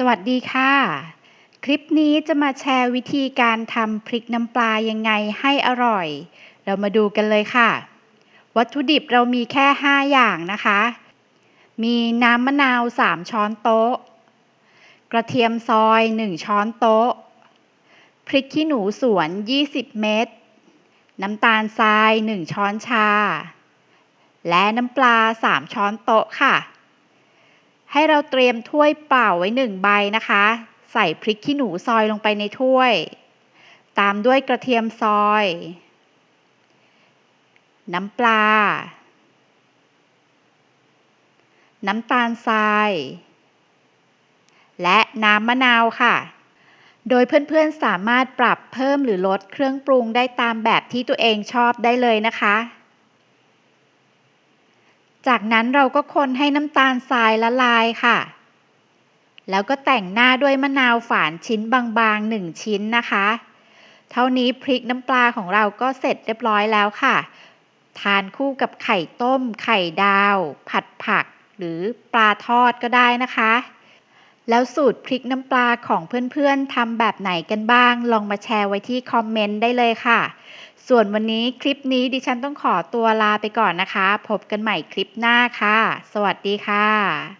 สวัสดีค่ะ คลิปนี้จะมาแชร์วิธีการทำพริกน้ำปลายังไงให้อร่อย เรามาดูกันเลยค่ะ วัตถุดิบเรามีแค่ 5 อย่างนะคะ มีน้ำมะนาว 3 ช้อนโต๊ะ กระเทียมซอย 1 ช้อนโต๊ะ พริกขี้หนูสวน 20 เม็ด น้ำตาลทราย 1 ช้อนชา และน้ำปลา 3 ช้อนโต๊ะค่ะ ให้เราเตรียมถ้วยเปล่าไว้หนึ่งใบนะคะ ใส่พริกขี้หนูซอยลงไปในถ้วย ตามด้วยกระเทียมซอย น้ำปลา น้ำตาลทราย และน้ำมะนาวค่ะ โดยเพื่อนๆสามารถปรับเพิ่มหรือลดเครื่องปรุงได้ตามแบบที่ตัวเองชอบได้เลยนะคะ จากนั้นเราก็คนให้น้ำตาลทรายละลายค่ะ แล้วก็แต่งหน้าด้วยมะนาวฝานชิ้นบางๆหนึ่งชิ้นนะคะ เท่านี้พริกน้ำปลาของเราก็เสร็จเรียบร้อยแล้วค่ะ ทานคู่กับไข่ต้ม ไข่ดาว ผัดผัก หรือปลาทอดก็ได้นะคะ แล้วสูตรพริกน้ำปลาของเพื่อนๆทำแบบไหนกันบ้าง ลองมาแชร์ไว้ที่คอมเมนต์ได้เลยค่ะ ส่วนวันนี้คลิปนี้ดิฉันต้องขอตัวลาไปก่อนนะคะ พบกันใหม่คลิปหน้าค่ะ สวัสดีค่ะ